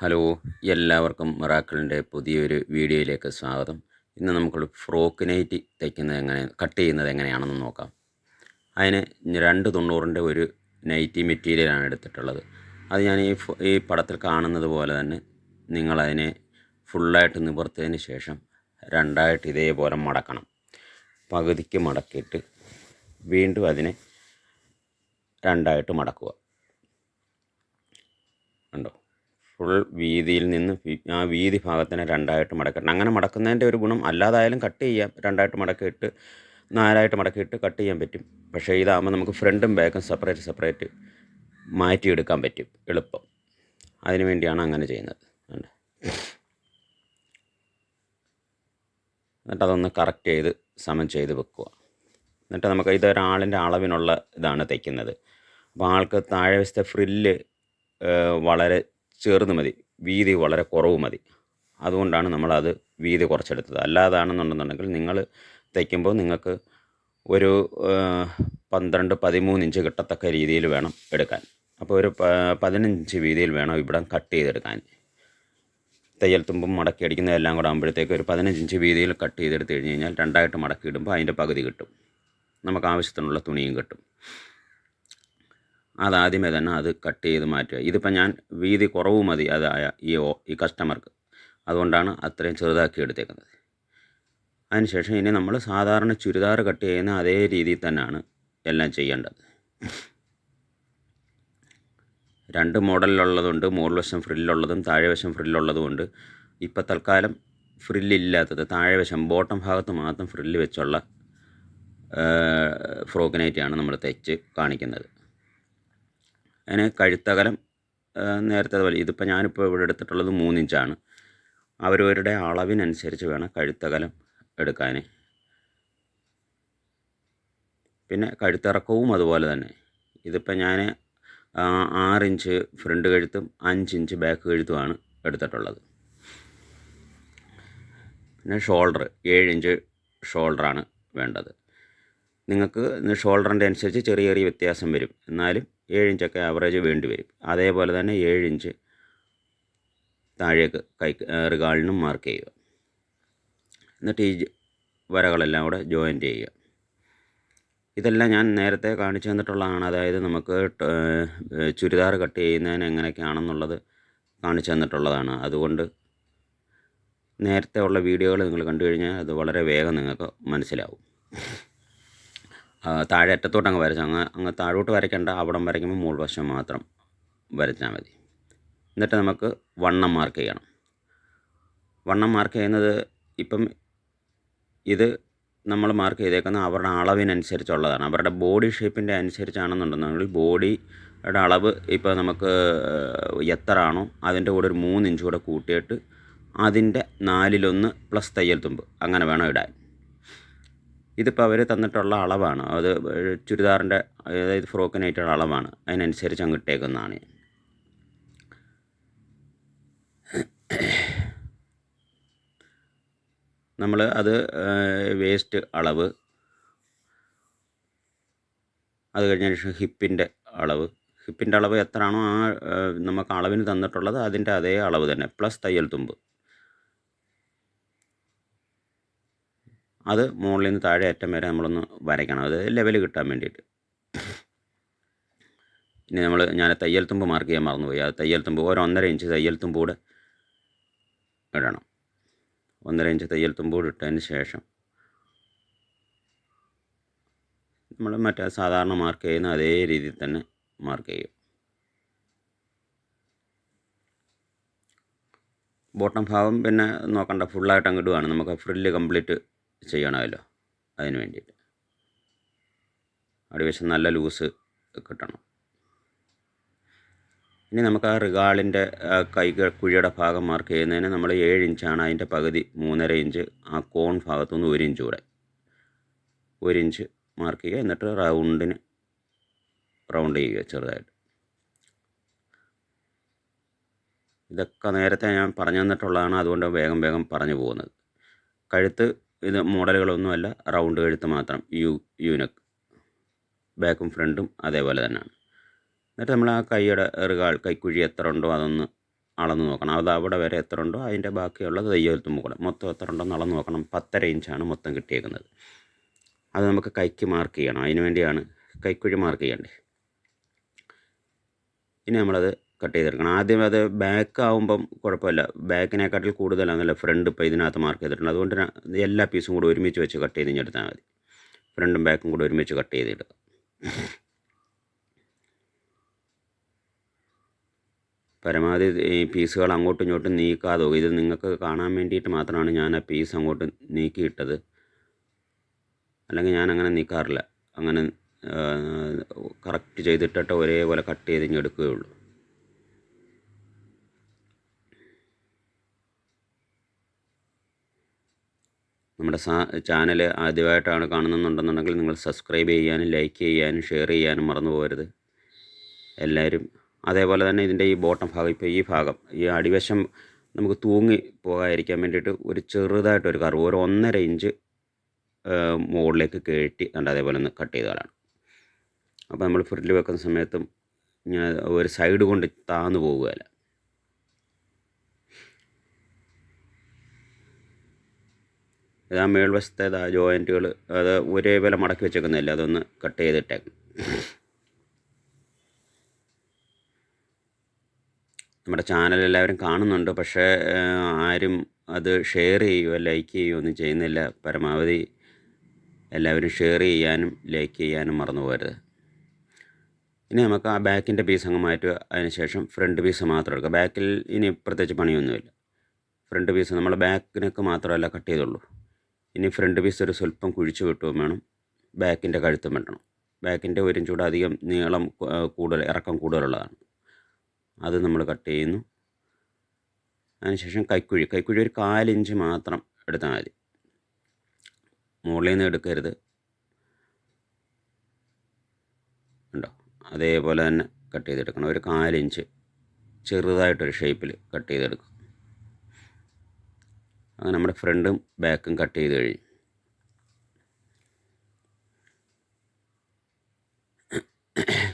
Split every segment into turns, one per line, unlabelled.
Hello എല്ലാവർക്കും മിറാക്കിളിന്റെ പുതിയൊരു വീഡിയോയിലേക്ക് സ്വാഗതം. ഇന്ന് നമുക്ക് ഫ്രോക്ക് നൈറ്റി തയ്ക്കുന്നത് എങ്ങനെ കട്ട് ചെയ്യുന്നത് എങ്ങനെയാണെന്ന് നോക്കാം. അതിന് രണ്ട് തൊണ്ണൂറിന്റെ ഒരു നൈറ്റി മെറ്റീരിയലാണ് എടുത്തിട്ടുള്ളത്. അത് ഞാൻ ഈ ഈ പടത്തിൽ കാണുന്നത് പോലെ തന്നെ നിങ്ങളതിനെ ഫുള്ളായിട്ട് നിവർത്തിയതിന് ശേഷം രണ്ടായിട്ട് ഇതേപോലെ മടക്കണം. പകുതിക്ക് മടക്കിയിട്ട് വീണ്ടും അതിനെ രണ്ടായിട്ട് മടക്കുക. ഉണ്ടോ ഫുൾ വീതിയിൽ നിന്ന് ആ വീതി ഭാഗത്തിനെ രണ്ടായിട്ട് മടക്കണം അങ്ങനെ മടക്കുന്നതിന്റെ ഒരു ഗുണം അല്ലാതായാലും കട്ട് ചെയ്യാം. രണ്ടായിട്ട് മടക്കിയിട്ട് നാലായിട്ട് മടക്കിയിട്ട് കട്ട് ചെയ്യാൻ പറ്റും. പക്ഷേ ഇതാകുമ്പോൾ നമുക്ക് ഫ്രണ്ടും ബാക്കും സെപ്പറേറ്റ് സെപ്പറേറ്റ് മാറ്റിയെടുക്കാൻ പറ്റും എളുപ്പം. അതിനു വേണ്ടിയാണ് അങ്ങനെ ചെയ്യുന്നത്? എന്നിട്ട് അതൊന്ന് കറക്റ്റ് ചെയ്ത് സമം ചെയ്ത് വെക്കുക. എന്നിട്ട് നമുക്ക് ഇതൊരാളിന്റെ അളവിനുള്ള ഇതാണ് തയ്ക്കുന്നത്. അപ്പോൾ ആൾക്ക് താഴെ വശത്തെ ഫ്രില്ല് വളരെ ചെറുത് മതി. വീതി വളരെ കുറവ് മതി. അതുകൊണ്ടാണ് നമ്മളത് വീതി കുറച്ചെടുത്തത്. അല്ലാതാണെന്നുണ്ടെന്നുണ്ടെങ്കിൽ നിങ്ങൾ തയ്ക്കുമ്പോൾ നിങ്ങൾക്ക് ഒരു പന്ത്രണ്ട് പതിമൂന്ന് ഇഞ്ച് കിട്ടത്തക്ക രീതിയിൽ വേണം എടുക്കാൻ. അപ്പോൾ ഒരു പതിനഞ്ച് വീതിയിൽ വേണം ഇവിടം കട്ട് ചെയ്തെടുക്കാൻ. തയ്യൽ തുമ്പും മടക്കി അടിക്കുന്നതെല്ലാം കൂടെ ആകുമ്പോഴത്തേക്ക് ഒരു പതിനഞ്ച് ഇഞ്ച് വീതിയിൽ കട്ട് ചെയ്തെടുത്ത് കഴിഞ്ഞ് കഴിഞ്ഞാൽ രണ്ടായിട്ട് മടക്കി ഇടുമ്പോൾ അതിന്റെ പകുതി കിട്ടും. നമുക്ക് ആവശ്യത്തിനുള്ള തുണിയും കിട്ടും. അതാദ്യമേ തന്നെ അത് കട്ട് ചെയ്ത് മാറ്റുക. ഇതിപ്പോൾ ഞാൻ വീതി കുറവ് മതി അതായ ഈ ഈ കസ്റ്റമർക്ക്. അതുകൊണ്ടാണ് അത്രയും ചെറുതാക്കി എടുത്തേക്കുന്നത്. അതിനുശേഷം ഇനി നമ്മൾ സാധാരണ ചുരിദാർ കട്ട് ചെയ്യുന്ന അതേ രീതിയിൽ തന്നെയാണ് എല്ലാം ചെയ്യേണ്ടത്. രണ്ട് മോഡലിലുള്ളതുണ്ട് മുകൾവശം ഫ്രില്ലുള്ളതും താഴെ വശം ഫ്രില്ലുള്ളതുമുണ്ട്. ഇപ്പോൾ തൽക്കാലം ഫ്രില്ലില്ലാത്തത് താഴെ വശം ബോട്ടം ഭാഗത്ത് മാത്രം ഫ്രില്ല് വെച്ചുള്ള ഫ്രോക്ക് നൈറ്റിയാണ് നമ്മൾ തയ്ച്ച് കാണിക്കുന്നത്. അതിന് കഴുത്തകലം നേരത്തെ പോലെ ഇതിപ്പോൾ ഞാനിപ്പോൾ ഇവിടെ എടുത്തിട്ടുള്ളത് മൂന്നിഞ്ചാണ്. അവരവരുടെ അളവിനനുസരിച്ച് വേണം കഴുത്തകലം എടുക്കാൻ പിന്നെ കഴുത്തിറക്കവും അതുപോലെ തന്നെ. ഇതിപ്പോൾ ഞാൻ ആറിഞ്ച് ഫ്രണ്ട് കഴുത്തും അഞ്ചിഞ്ച് ബാക്ക് കഴുത്തുമാണ് എടുത്തിട്ടുള്ളത്. പിന്നെ ഷോൾഡർ ഏഴിഞ്ച് ഷോൾഡറാണ് വേണ്ടത്. നിങ്ങൾക്ക് ഷോൾഡറിന്റെ അനുസരിച്ച് ചെറിയ ചെറിയ വ്യത്യാസം വരും. എന്നാലും ഏഴിഞ്ചൊക്കെ ആവറേജ് വേണ്ടി വരും അതേപോലെ തന്നെ ഏഴിഞ്ച് താഴേക്ക് കൈ റിഗാളിനും മാർക്ക് ചെയ്യുക. എന്നിട്ട് ഈ വരകളെല്ലാം കൂടെ ജോയിന്റ് ചെയ്യുക. ഇതെല്ലാം ഞാൻ നേരത്തെ കാണിച്ചു തന്നിട്ടുള്ളതാണ്. അതായത് നമുക്ക് ചുരിദാർ കട്ട് ചെയ്യുന്നതിന് എങ്ങനെയൊക്കെയാണെന്നുള്ളത് കാണിച്ചു തന്നിട്ടുള്ളതാണ്. അതുകൊണ്ട് നേരത്തെ ഉള്ള വീഡിയോകൾ നിങ്ങൾ കണ്ടു കഴിഞ്ഞാൽ അത് വളരെ വേഗം നിങ്ങൾക്ക് മനസ്സിലാവും. താഴെ അറ്റത്തോട്ട് അങ്ങ് വരച്ചാൽ അങ്ങ് അങ്ങ് താഴോട്ട് വരയ്ക്കേണ്ട അവിടം വരയ്ക്കുമ്പോൾ മുകൾ വശം മാത്രം വരച്ചാൽ മതി. എന്നിട്ട് നമുക്ക് വണ്ണം മാർക്ക് ചെയ്യണം. വണ്ണം മാർക്ക് ചെയ്യുന്നത് ഇപ്പം ഇത് നമ്മൾ മാർക്ക് ചെയ്തേക്കുന്നത് അവരുടെ അളവിനനുസരിച്ചുള്ളതാണ്. അവരുടെ ബോഡി ഷേപ്പിന്റെ അനുസരിച്ചാണെന്നുണ്ടെന്നുണ്ടെങ്കിൽ ബോഡിയുടെ അളവ് ഇപ്പോൾ നമുക്ക് എത്ര ആണോ അതിന്റെ കൂടെ ഒരു മൂന്ന് ഇഞ്ച് കൂടെ കൂട്ടിയിട്ട് അതിന്റെ നാലിലൊന്ന് പ്ലസ് തയ്യൽ തുമ്പ്. അങ്ങനെ വേണം ഇടാൻ. ഇതിപ്പോൾ അവർ തന്നിട്ടുള്ള അളവാണ്. അത് ചുരിദാറിന്റെ അതായത് ഫ്രോക്കിനായിട്ടുള്ള അളവാണ്. അതിനനുസരിച്ച് അങ്ങ് ഇട്ടേക്കുന്നതാണ്. നമ്മൾ അത് വേസ്റ്റ് അളവ് അത് കഴിഞ്ഞതിന് ശേഷം ഹിപ്പിന്റെ അളവ്. ഹിപ്പിന്റെ അളവ് എത്രയാണോ ആ നമുക്ക് അളവിന് തന്നിട്ടുള്ളത് അതിന്റെ അതേ അളവ് തന്നെ പ്ലസ് തയ്യൽ തുമ്പ്. അത് മുകളിൽ നിന്ന് താഴെ അറ്റം വരെ നമ്മളൊന്ന് വരയ്ക്കണം. അത് ലെവൽ കിട്ടാൻ വേണ്ടിയിട്ട്. ഇനി നമ്മൾ ഞാൻ തയ്യൽ തുമ്പ് മാർക്ക് ചെയ്യാൻ മറന്നുപോയി. ആ തയ്യൽ തുമ്പ് ഒരു ഒന്നര ഇഞ്ച് തയ്യൽ തുമ്പ് കൂടെ ഇടണം. ഒന്നര ഇഞ്ച് തയ്യൽ തുമ്പ് കൂടെ ഇട്ടതിന് ശേഷം നമ്മൾ മറ്റേ സാധാരണ മാർക്ക് ചെയ്യുന്ന അതേ രീതിയിൽ തന്നെ മാർക്ക് ചെയ്യും. ബോട്ടം ഭാഗം പിന്നെ നോക്കണ്ട. ഫുള്ളായിട്ട് അങ്ങ് വേണം നമുക്ക് ഫ്രില്ല് കംപ്ലീറ്റ് ചെയ്യണമല്ലോ. അതിന് വേണ്ടിയിട്ട്. അടിവശം നല്ല ലൂസ് കിട്ടണം. ഇനി നമുക്ക് ആ റിഗാളിന്റെ കൈ കുഴിയുടെ ഭാഗം മാർക്ക് ചെയ്യുന്നതിന് നമ്മൾ ഏഴ് ഇഞ്ചാണ് അതിന്റെ പകുതി മൂന്നര ഇഞ്ച് ആ കോൺ ഭാഗത്തുനിന്ന് ഒരു ഇഞ്ച് കൂടെ. ഒരു ഇഞ്ച് മാർക്ക് ചെയ്യുക. എന്നിട്ട് റൗണ്ടിന് റൗണ്ട് ചെയ്യുക ചെറുതായിട്ട്. ഇതൊക്കെ നേരത്തെ ഞാൻ പറഞ്ഞു തന്നിട്ടുള്ളതാണ്. അതുകൊണ്ട് വേഗം വേഗം പറഞ്ഞു പോകുന്നത്. കഴുത്ത് ഇത് മോഡലുകളൊന്നുമല്ല റൗണ്ട് കഴുത്ത് മാത്രം. യു യൂനക്ക് ബാക്കും ഫ്രണ്ടും അതേപോലെ തന്നെയാണ്. എന്നിട്ട് നമ്മൾ ആ കൈയുടെ എറുകാൾ കൈക്കുഴി എത്ര ഉണ്ടോ അതൊന്ന് അളന്ന് നോക്കണം. അത് അവിടെ വരെ എത്ര ഉണ്ടോ അതിന്റെ ബാക്കിയുള്ളത് തയ്യലത്തും കൂടെ മൊത്തം എത്ര ഉണ്ടോ എന്ന് അളന്ന് നോക്കണം. പത്തര ഇഞ്ചാണ് മൊത്തം കിട്ടിയേക്കുന്നത്. അത് നമുക്ക് കൈക്ക് മാർക്ക് ചെയ്യണം. അതിന് വേണ്ടിയാണ് കൈക്കുഴി മാർക്ക് ചെയ്യേണ്ടത്. ഇനി നമ്മളത് കട്ട് ചെയ്തെടുക്കണം. ആദ്യം അത് ബാക്ക് ആകുമ്പം കുഴപ്പമില്ല. ബാക്കിനെക്കാട്ടിൽ കൂടുതലാണല്ലോ ഫ്രണ്ട് ഇപ്പോൾ ഇതിനകത്ത് മാർക്ക് ചെയ്തിട്ടുണ്ട്. അതുകൊണ്ട് എല്ലാ പീസും കൂടി ഒരുമിച്ച് വെച്ച് കട്ട് ചെയ്ത് ഇങ്ങെടുത്താൽ മതി. ഫ്രണ്ടും ബാക്കും കൂടി ഒരുമിച്ച് കട്ട് ചെയ്തിടുക. പരമാവധി ഈ പീസുകൾ അങ്ങോട്ടും ഇങ്ങോട്ടും നീക്കാതെ. ഇത് നിങ്ങൾക്ക് കാണാൻ വേണ്ടിയിട്ട് മാത്രമാണ് ഞാൻ ആ പീസ് അങ്ങോട്ട് നീക്കിയിട്ടത്. അല്ലെങ്കിൽ ഞാൻ അങ്ങനെ നീക്കാറില്ല. അങ്ങനെ കറക്റ്റ് ചെയ്തിട്ടിട്ട് ഒരേപോലെ കട്ട് ചെയ്ത് ഇങ്ങ് നമ്മുടെ സാ ചാനൽ ആദ്യമായിട്ടാണ് കാണുന്നുണ്ടെന്നുണ്ടെങ്കിൽ നിങ്ങൾ സബ്സ്ക്രൈബ് ചെയ്യാനും ലൈക്ക് ചെയ്യാനും ഷെയർ ചെയ്യാനും മറന്നു പോകരുത്. എല്ലാവരും അതേപോലെ തന്നെ ഇതിന്റെ ഈ ബോട്ടം ഭാഗം ഇപ്പോൾ ഈ ഭാഗം ഈ അടിവശം നമുക്ക് തൂങ്ങി പോകാതിരിക്കാൻ വേണ്ടിയിട്ട് ഒരു ചെറുതായിട്ടൊരു കർവ് ഒരു ഒന്നര ഇഞ്ച് മുകളിലേക്ക് കയറ്റി കണ്ട് അതേപോലെ ഒന്ന് കട്ട് ചെയ്തതാണ് അപ്പോൾ നമ്മൾ ഫ്രിഡ്ജിൽ വെക്കുന്ന സമയത്തും ഇങ്ങനെ ഒരു സൈഡ് കൊണ്ട് താന്നു പോകുകയല്ല ആ മേൾവശത്തെ ആ ജോയിന്റുകൾ. അത് ഒരേപോലെ മടക്കി വെച്ചേക്കുന്നില്ല അതൊന്ന് കട്ട് ചെയ്തിട്ടേക്കും നമ്മുടെ ചാനൽ എല്ലാവരും കാണുന്നുണ്ട് പക്ഷേ ആരും അത് ഷെയർ ചെയ്യുകയോ ലൈക്ക് ചെയ്യുകയോ ഒന്നും ചെയ്യുന്നില്ല. പരമാവധി എല്ലാവരും ഷെയർ ചെയ്യാനും ലൈക്ക് ചെയ്യാനും മറന്നു പോകരുത്. ഇനി നമുക്ക് ആ ബാക്കിന്റെ പീസ് അങ്ങ് മാറ്റുക. അതിനുശേഷം ഫ്രണ്ട് പീസ് മാത്രം എടുക്കുക. ബാക്കിൽ ഇനി പ്രത്യേകിച്ച് പണിയൊന്നുമില്ല. ഫ്രണ്ട് പീസ് നമ്മൾ ബാക്കിനൊക്കെ മാത്രമല്ല കട്ട് ചെയ്തുള്ളൂ. ഇനി ഫ്രണ്ട് പീസ് ഒരു സ്വല്പം കുഴിച്ച് വെട്ടുകയും വേണം. ബാക്കിന്റെ കഴുത്തും വെട്ടണം. ബാക്കിന്റെ ഒരു ചൂട് അധികം നീളം കൂടുതൽ ഇറക്കം കൂടുതലുള്ളതാണ്. അത് നമ്മൾ കട്ട് ചെയ്യുന്നു. അതിനുശേഷം കൈക്കുഴി കൈക്കുഴി ഒരു കാലിഞ്ച് മാത്രം എടുത്താൽ മതി. മുകളിൽ നിന്ന് എടുക്കരുത്. ഉണ്ടോ അതേപോലെ തന്നെ കട്ട് ചെയ്തെടുക്കണം. ഒരു കാലിഞ്ച് ചെറുതായിട്ടൊരു ഷേപ്പിൽ കട്ട് ചെയ്തെടുക്കും അങ്ങനെ നമ്മുടെ ഫ്രണ്ടും ബാക്കും കട്ട് ചെയ്ത് കഴിഞ്ഞു.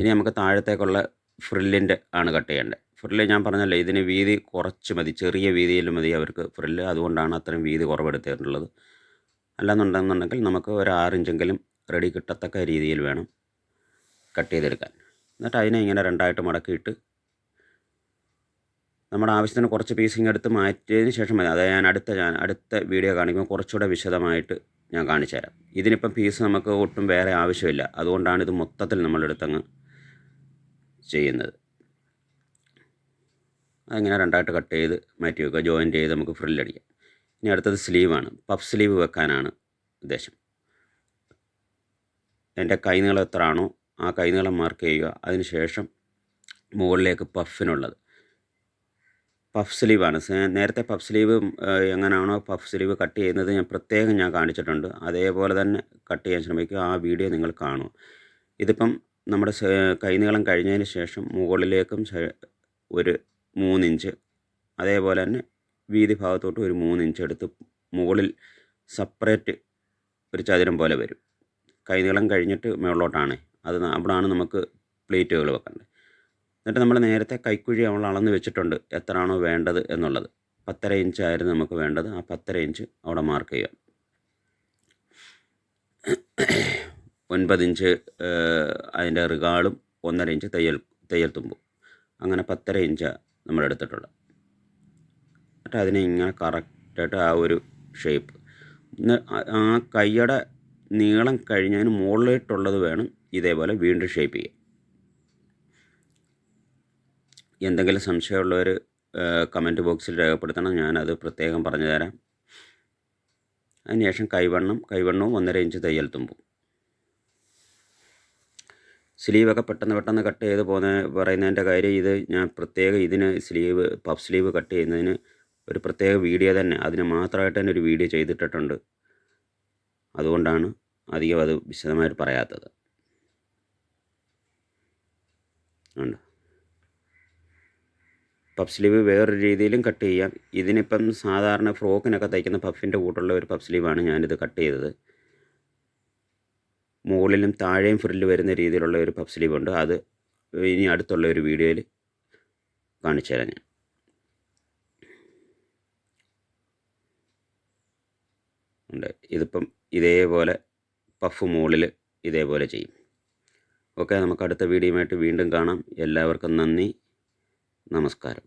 ഇനി നമുക്ക് താഴത്തേക്കുള്ള ഫ്രില്ലിന്റെ ആണ് കട്ട് ചെയ്യേണ്ടത്. ഫ്രില്ല് ഞാൻ പറഞ്ഞല്ലോ ഇതിന് വീതി കുറച്ച് മതി. ചെറിയ വീതിയിൽ മതി അവർക്ക് ഫ്രില്ല്. അതുകൊണ്ടാണ് അത്രയും വീതി കുറവെടുത്തിട്ടുള്ളത്. അല്ലാന്നുണ്ടെന്നുണ്ടെങ്കിൽ നമുക്ക് ഒരു ആറിഞ്ചെങ്കിലും റെഡി കിട്ടത്തക്ക രീതിയിൽ വേണം കട്ട് ചെയ്തെടുക്കാൻ. എന്നിട്ട് അതിനെ ഇങ്ങനെ രണ്ടായിട്ട് മടക്കിയിട്ട് നമ്മുടെ ആവശ്യത്തിന് കുറച്ച് പീസിങ് എടുത്ത് മാറ്റിയതിന് ശേഷം മതി. അതായത് ഞാൻ അടുത്ത ഞാൻ അടുത്ത വീഡിയോ കാണിക്കുമ്പോൾ കുറച്ചുകൂടെ വിശദമായിട്ട് ഞാൻ കാണിച്ചു തരാം. ഇതിനിപ്പം പീസ് നമുക്ക് ഒട്ടും വേറെ ആവശ്യമില്ല. അതുകൊണ്ടാണ് ഇത് മൊത്തത്തിൽ നമ്മളെടുത്തങ്ങ് ചെയ്യുന്നത്. അങ്ങനെ രണ്ടായിട്ട് കട്ട് ചെയ്ത് മാറ്റി വെക്കുക. ജോയിന്റ് ചെയ്ത് നമുക്ക് ഫ്രില്ലടിക്കാം ഇനി അടുത്തത് സ്ലീവാണ് പഫ് സ്ലീവ് വെക്കാനാണ് ഉദ്ദേശം. എന്റെ കൈനീളം എത്ര ആണോ ആ കൈനീളം മാർക്ക് ചെയ്യുക. അതിനുശേഷം മുകളിലേക്ക് പഫിനുള്ളത് പഫ് സ്ലീവാണ് നേരത്തെ പഫ് സ്ലീവ് എങ്ങനെയാണോ പഫ് സ്ലീവ് കട്ട് ചെയ്യുന്നത് ഞാൻ പ്രത്യേകം ഞാൻ കാണിച്ചിട്ടുണ്ട്. അതേപോലെ തന്നെ കട്ട് ചെയ്യാൻ ശ്രമിക്കുക. ആ വീഡിയോ നിങ്ങൾ കാണും ഇതിപ്പം നമ്മുടെ കൈനീളം കഴിഞ്ഞതിന് ശേഷം മുകളിലേക്കും ഒരു മൂന്നിഞ്ച്. അതേപോലെ തന്നെ വീതി ഭാഗത്തോട്ട് ഒരു മൂന്നിഞ്ച് എടുത്ത് മുകളിൽ സെപ്പറേറ്റ് ഒരു ചതുരം പോലെ വരും. കൈനീളം കഴിഞ്ഞിട്ട് മുകളിലോട്ടാണ് അത് അവിടാണ് നമുക്ക് പ്ലേറ്റുകൾ വെക്കേണ്ടത്. എന്നിട്ട് നമ്മൾ നേരത്തെ കൈക്കുഴി നമ്മൾ അളന്ന് വെച്ചിട്ടുണ്ട് എത്രയാണോ വേണ്ടത് എന്നുള്ളത്. പത്തര ഇഞ്ച് ആയിരുന്നു നമുക്ക് വേണ്ടത്. ആ പത്തര ഇഞ്ച് അവിടെ മാർക്ക് ചെയ്യുക. ഒൻപത് ഇഞ്ച് അതിന്റെ റിഗാളും ഒന്നര ഇഞ്ച് തയ്യൽ തയ്യൽ തുമ്പും. അങ്ങനെ പത്തര ഇഞ്ച് നമ്മൾ എടുത്തിട്ടുള്ളത്. എന്നിട്ട് അതിനെ ഇങ്ങനെ കറക്റ്റായിട്ട് ആ ഒരു ഷേപ്പ് ആ കൈയുടെ നീളം കഴിഞ്ഞതിന് മുകളിലോട്ടുള്ളത് വേണം ഇതേപോലെ വീണ്ടും ഷേപ്പ് ചെയ്യുക എന്തെങ്കിലും സംശയമുള്ളവർ കമന്റ് ബോക്സിൽ രേഖപ്പെടുത്തണം. ഞാനത് പ്രത്യേകം പറഞ്ഞു തരാം അതിനുശേഷം കൈവണ്ണം കൈവണ്ണവും ഒന്നര ഇഞ്ച് തയ്യൽ തുമ്പും. സ്ലീവൊക്കെ പെട്ടെന്ന് പെട്ടെന്ന് കട്ട് ചെയ്ത് പോകുന്ന പറയുന്നതിന്റെ കാര്യം ഇത് ഞാൻ പ്രത്യേകം ഇതിന് സ്ലീവ് പഫ് സ്ലീവ് കട്ട് ചെയ്യുന്നതിന് ഒരു പ്രത്യേക വീഡിയോ തന്നെ. അതിന് മാത്രമായിട്ട് തന്നെ ഒരു വീഡിയോ ചെയ്തിട്ടിട്ടുണ്ട്. അതുകൊണ്ടാണ് അധികം അത് വിശദമായിട്ട് പറയാത്തത്. ഉണ്ട്. പഫ് സ്ലീവ് വേറൊരു രീതിയിലും കട്ട് ചെയ്യാം. ഇതിനിപ്പം സാധാരണ ഫ്രോക്കിനൊക്കെ തയ്ക്കുന്ന പഫിന്റെ കൂട്ടുള്ള ഒരു പഫ് സ്ലീവാണ് ഞാനിത് കട്ട് ചെയ്തത്. മുകളിലും താഴെയും ഫ്രില്ല് വരുന്ന രീതിയിലുള്ള ഒരു പഫ് സ്ലീവ് ഉണ്ട്. അത് ഇനി അടുത്തുള്ള ഒരു വീഡിയോയിൽ കാണിച്ചു തരാം ഞാൻ. ഉണ്ട്. ഇതിപ്പം ഇതേപോലെ പഫ് മുകളിൽ ഇതേപോലെ ചെയ്യും. ഓക്കെ നമുക്ക് അടുത്ത വീഡിയോയുമായിട്ട് വീണ്ടും കാണാം. എല്ലാവർക്കും നന്ദി. നമസ്കാരം.